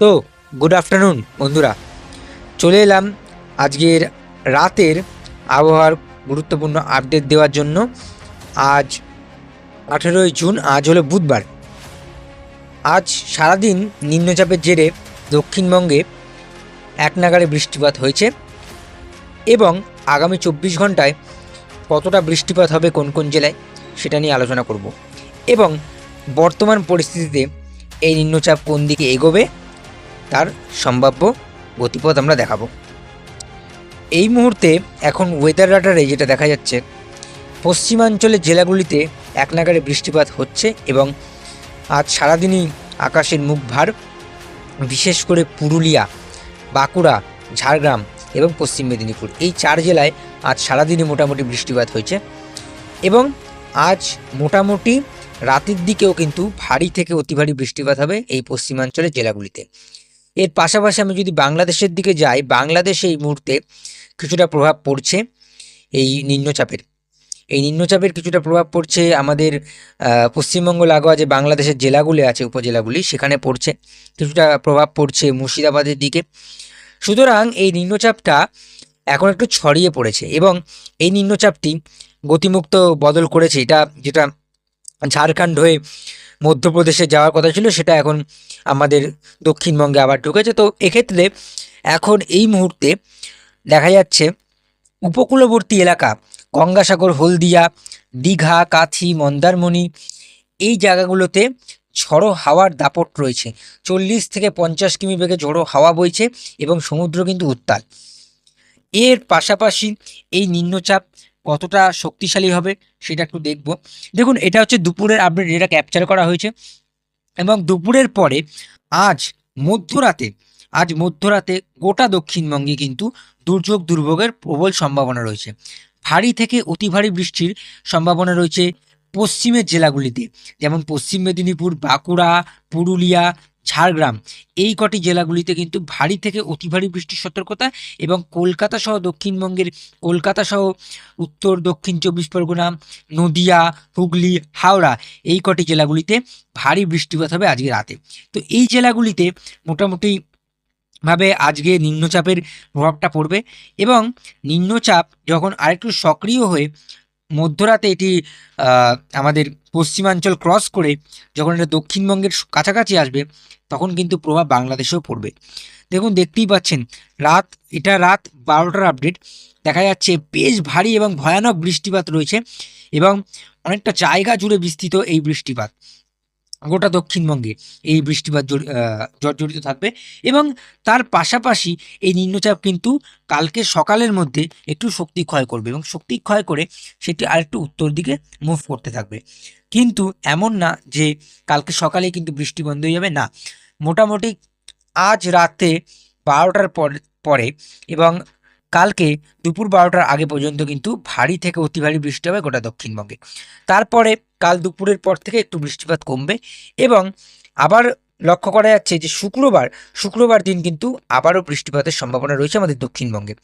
তো good afternoon বন্ধুরা। চলে এলাম আজকের রাতের আবহাওয়ার গুরুত্বপূর্ণ আপডেট দেওয়ার জন্য। আজ আঠেরোই জুন, আজ হলো বুধবার। আজ সারাদিন নিম্নচাপের জেরে দক্ষিণবঙ্গে এক নাগারে বৃষ্টিপাত হয়েছে এবং আগামী চব্বিশ ঘন্টায় কতটা বৃষ্টিপাত হবে কোন কোন জেলায় সেটা নিয়ে আলোচনা করব। এবং বর্তমান পরিস্থিতিতে এই নিম্নচাপ কোন দিকে এগোবে তার সম্ভাব্য গতিপথ আমরা দেখাবো। এই মুহূর্তে এখন ওয়েদার রাডারে যেটা দেখা যাচ্ছে পশ্চিমাঞ্চলের জেলাগুলিতে এক নাগারে বৃষ্টিপাত হচ্ছে এবং আজ সারাদিনই আকাশের মুখ ভার, বিশেষ করে পুরুলিয়া, বাঁকুড়া, ঝাড়গ্রাম এবং পশ্চিম মেদিনীপুর। এই চার জেলায় আজ সারাদিনই মোটামুটি বৃষ্টিপাত হয়েছে এবং আজ মোটামুটি রাতের দিকেও কিন্তু ভারী থেকে অতি ভারী বৃষ্টিপাত হবে এই পশ্চিমাঞ্চলের জেলাগুলিতে। এর পাশাপাশি আমি যদি বাংলাদেশের দিকে যাই, বাংলাদেশে এই মুহূর্তে কিছুটা প্রভাব পড়ছে এই নিম্নচাপের। এই নিম্নচাপের কিছুটা প্রভাব পড়ছে আমাদের পশ্চিমবঙ্গ লাগোয়া যে বাংলাদেশের জেলাগুলি আছে, উপজেলাগুলি, সেখানে পড়ছে, কিছুটা প্রভাব পড়ছে মুর্শিদাবাদের দিকে। সুতরাং এই নিম্নচাপটা এখন একটু ছড়িয়ে পড়েছে এবং এই নিম্নচাপটি গতিমুক্ত বদল করেছে। এটা যেটা ঝাড়খণ্ড হয়ে মধ্যপ্রদেশে যাওয়ার কথা ছিল, সেটা এখন আমাদের দক্ষিণবঙ্গে আবার ঢুকেছে। তো এক্ষেত্রে এখন এই মুহূর্তে দেখা যাচ্ছে উপকূলবর্তী এলাকা, গঙ্গাসাগর, হলদিয়া, দীঘা, কাথি, মন্দারমণি, এই জায়গাগুলোতে ঝড়ো হাওয়ার দাপট রয়েছে। চল্লিশ থেকে পঞ্চাশ কিমি বেগে ঝড়ো হাওয়া বইছে এবং সমুদ্র কিন্তু উত্তাল। এর পাশাপাশি এই নিম্নচাপ কতটা শক্তিশালী হবে সেটা একটু দেখব। দেখুন, এটা হচ্ছে দুপুরের আপডেট যেটা ক্যাপচার করা হয়েছে। এবং দুপুরের পরে আজ মধ্যরাতে আজ মধ্যরাতে গোটা দক্ষিণবঙ্গে কিন্তু দুর্যোগ দুর্ভোগের প্রবল সম্ভাবনা রয়েছে। ভারী থেকে অতি ভারী বৃষ্টির সম্ভাবনা রয়েছে পশ্চিমের জেলাগুলিতে, যেমন পশ্চিম মেদিনীপুর, বাঁকুড়া, পুরুলিয়া ঝাড়গ্রাম। এই কটি জেলাগুলিতে কিন্তু ভারী থেকে অতি ভারী বৃষ্টির সতর্কতা এবং কলকাতা সহ দক্ষিণবঙ্গের কলকাতা সহ উত্তর, দক্ষিণ চব্বিশ পরগনা, নদিয়া, হুগলি, হাওড়া এই কটি জেলাগুলিতে ভারী বৃষ্টিপাত হবে আজকে রাতে। তো এই জেলাগুলিতে মোটামুটি ভাবে আজকে নিম্নচাপের প্রভাবটা পড়বে এবং নিম্নচাপ যখন আরেকটু সক্রিয় হয়ে মধ্যরাতে এটি আমাদের পশ্চিমাঞ্চল ক্রস করে যখন এটা দক্ষিণবঙ্গের কাছাকাছি আসবে, তখন কিন্তু প্রভাব বাংলাদেশেও পড়বে। দেখুন, দেখতেই পাচ্ছেন, রাত, এটা রাত বারোটার আপডেট দেখা যাচ্ছে বেশ ভারী এবং ভয়ানক বৃষ্টিপাত রয়েছে এবং অনেকটা জায়গা জুড়ে বিস্তৃত এই বৃষ্টিপাত। গোটা দক্ষিণবঙ্গে এই বৃষ্টিপাত জর্জরিত থাকবে এবং তার পাশাপাশি এই নিম্নচাপ কিন্তু কালকে সকালের মধ্যে একটু শক্তি ক্ষয় করবে এবং শক্তি ক্ষয় করে সেটি আরেকটু উত্তর দিকে মুভ করতে থাকবে। কিন্তু এমন না যে কালকে সকালে কিন্তু বৃষ্টি বন্ধ হয়ে যাবে, না। মোটামুটি আজ রাতে বারোটার পর, পরে এবং কালকে দুপুর বারোটার আগে পর্যন্ত কিন্তু ভারী থেকে অতি ভারী বৃষ্টি হবে গোটা দক্ষিণবঙ্গে। তারপরে কাল দুপুরের পর থেকে একটু বৃষ্টিপাত কমবে এবং আবার লক্ষ্য করা যাচ্ছে যে শুক্রবার শুক্রবার দিন কিন্তু আবারও বৃষ্টিপাতের সম্ভাবনা রয়েছে আমাদের দক্ষিণবঙ্গে।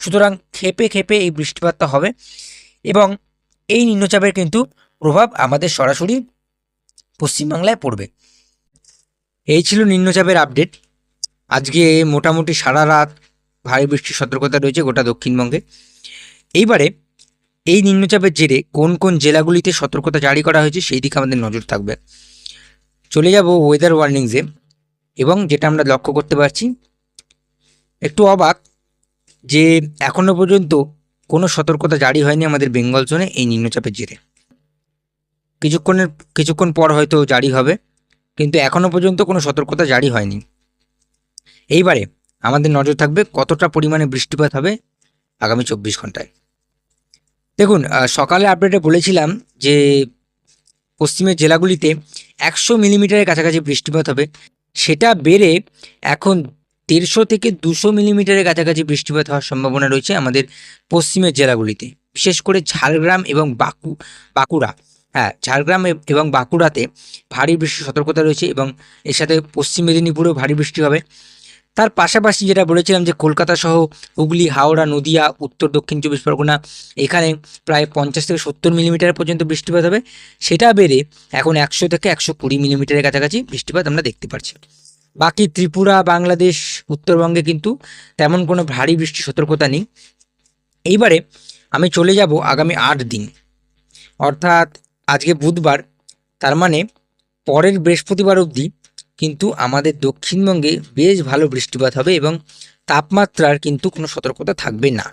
সুতরাং খেপে খেপে এই বৃষ্টিপাতটা হবে এবং এই নিম্নচাপের কিন্তু প্রভাব আমাদের সরাসরি পশ্চিমবাংলায় পড়বে। এই ছিল নিম্নচাপের আপডেট আজকে মোটামুটি সারা রাত ভারী বৃষ্টির সতর্কতা রয়েছে গোটা দক্ষিণবঙ্গে। এইবারে এই নিম্নচাপের জেরে কোন কোন জেলাগুলিতে সতর্কতা জারি করা হয়েছে সেই দিকে আমাদের নজর থাকবে। চলে যাব ওয়েদার ওয়ার্নিংসে এবং যেটা আমরা লক্ষ্য করতে পারছি, একটু অবাক যে এখনও পর্যন্ত কোনো সতর্কতা জারি হয়নি আমাদের বেঙ্গল জোনে এই নিম্নচাপের জেরে। কিছুক্ষণের, কিছুক্ষণ পর হয়তো জারি হবে, কিন্তু এখনও পর্যন্ত কোনো সতর্কতা জারি হয়নি। এইবারে আমাদের নজর থাকবে কতটা পরিমাণে বৃষ্টিপাত হবে আগামী চব্বিশ ঘন্টায়। দেখুন সকালে আপডেটে বলেছিলাম যে পশ্চিমের জেলাগুলিতে একশো মিলিমিটারের কাছাকাছি বৃষ্টিপাত হবে। সেটা বেড়ে এখন দেড়শো থেকে দুশো মিলিমিটারের কাছাকাছি বৃষ্টিপাত হওয়ার সম্ভাবনা রয়েছে আমাদের পশ্চিমের জেলাগুলিতে। বিশেষ করে ঝাড়গ্রাম এবং বাকু, বাঁকুড়া। হ্যাঁ ঝাড়গ্রাম এবং বাঁকুড়াতে ভারী বৃষ্টির সতর্কতা রয়েছে এবং এর সাথে পশ্চিম মেদিনীপুরেও ভারী বৃষ্টি হবে। তার পাশাপাশি যেটা বলেছিলাম যে কলকাতা সহ হুগলি, হাওড়া, নদিয়া, উত্তর, দক্ষিণ চব্বিশ পরগনা এখানে প্রায় পঞ্চাশ থেকে সত্তর মিলিমিটার পর্যন্ত বৃষ্টিপাত হবে। সেটা বেড়ে এখন একশো থেকে একশো কুড়ি মিলিমিটারের কাছাকাছি বৃষ্টিপাত আমরা দেখতে পাচ্ছি। বাকি ত্রিপুরা, বাংলাদেশ, উত্তরবঙ্গে কিন্তু তেমন কোনো ভারী বৃষ্টির সতর্কতা নেই। এইবারে আমি চলে যাব আগামী আট দিন। অর্থাৎ আজকে বুধবার, তার মানে পরের বৃহস্পতিবার অবধি কিন্তু আমাদের দক্ষিণবঙ্গে বেশ ভালো বৃষ্টিপাত হবে এবং তাপমাত্রার কিন্তু কোনো সতর্কতা থাকবে না।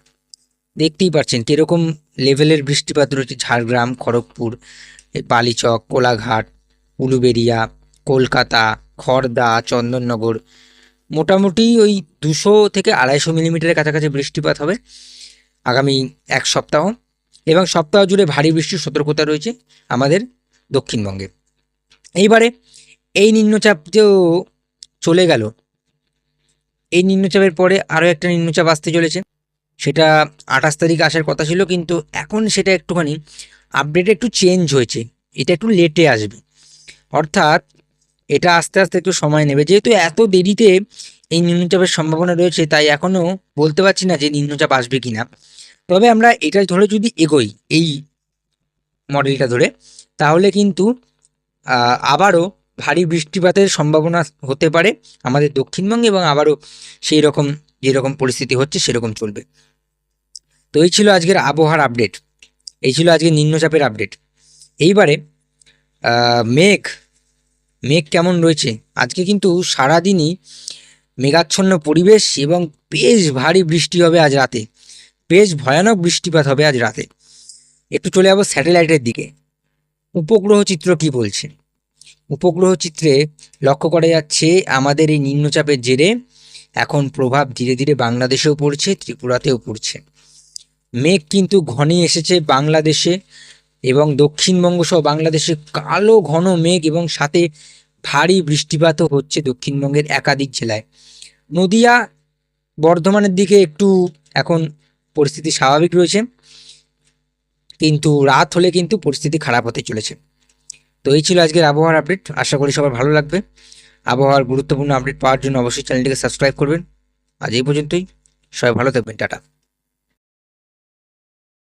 দেখতেই পাচ্ছেন কীরকম লেভেলের বৃষ্টিপাত রয়েছে ঝাড়গ্রাম, খড়গপুর, বালিচক, কোলাঘাট, উলুবেরিয়া, কলকাতা খড়দা চন্দননগর। মোটামুটি ওই দুশো থেকে আড়াইশো মিলিমিটারের কাছাকাছি বৃষ্টিপাত হবে আগামী এক সপ্তাহ এবং সপ্তাহ জুড়ে ভারী বৃষ্টির সতর্কতা রয়েছে আমাদের দক্ষিণবঙ্গে। এইবারে এই নিম্নচাপ যে চলে গেল। এই নিম্নচাপের পরে আরও একটা নিম্নচাপ আসতে চলেছে। সেটা আঠাশ তারিখ আসার কথা ছিল, কিন্তু এখন সেটা একটুখানি আপডেট একটু চেঞ্জ হয়েছে। এটা একটু লেটে আসবে। অর্থাৎ এটা আস্তে আস্তে একটু সময় নেবে। যেহেতু এত দেরিতে এই নিম্নচাপের সম্ভাবনা রয়েছে, তাই এখনও বলতে পারছি না যে নিম্নচাপ আসবে কি না তবে আমরা এটা ধরে যদি এগোই, এই মডেলটা ধরে, তাহলে কিন্তু আবারও ভারী বৃষ্টিপাতের সম্ভাবনা হতে পারে আমাদের দক্ষিণবঙ্গে এবং আবারও সেই রকম যেরকম পরিস্থিতি হচ্ছে সেরকম চলবে। তো এই ছিল আজকের আবহাওয়ার আপডেট এই ছিল আজকে নিম্নচাপের আপডেট এইবারে মেঘ মেঘ কেমন রয়েছে? আজকে কিন্তু সারাদিনই মেঘাচ্ছন্ন পরিবেশ এবং বেশ ভারী বৃষ্টি হবে আজ রাতে। বেশ ভয়ানক বৃষ্টিপাত হবে আজ রাতে। একটু চলে যাব স্যাটেলাইটের দিকে। উপগ্রহ চিত্র কি বলছে? উপগ্রহ চিত্রে লক্ষ্য করা যাচ্ছে, আমাদের এই নিম্নচাপের জেরে এখন প্রভাব ধীরে ধীরে বাংলাদেশেও পড়ছে, ত্রিপুরাতেও পড়ছে। মেঘ কিন্তু ঘনে এসেছে বাংলাদেশে এবং দক্ষিণবঙ্গ সহ বাংলাদেশে কালো ঘন মেঘ এবং সাথে ভারী বৃষ্টিপাতও হচ্ছে দক্ষিণবঙ্গের একাধিক জেলায়। নদিয়া বর্ধমানের দিকে একটু এখন পরিস্থিতি স্বাভাবিক রয়েছে, কিন্তু রাত হলে কিন্তু পরিস্থিতি খারাপ হতে চলেছে। তো এই ছিল আজকের আবহাওয়ার আপডেট আশা করি সবার ভালো লাগবে। আবহাওয়ার গুরুত্বপূর্ণ আপডেট পাওয়ার জন্য অবশ্যই চ্যানেলটিকে সাবস্ক্রাইব করবেন। আজ এই পর্যন্তই। সবাই ভালো থাকবেন। টাটা।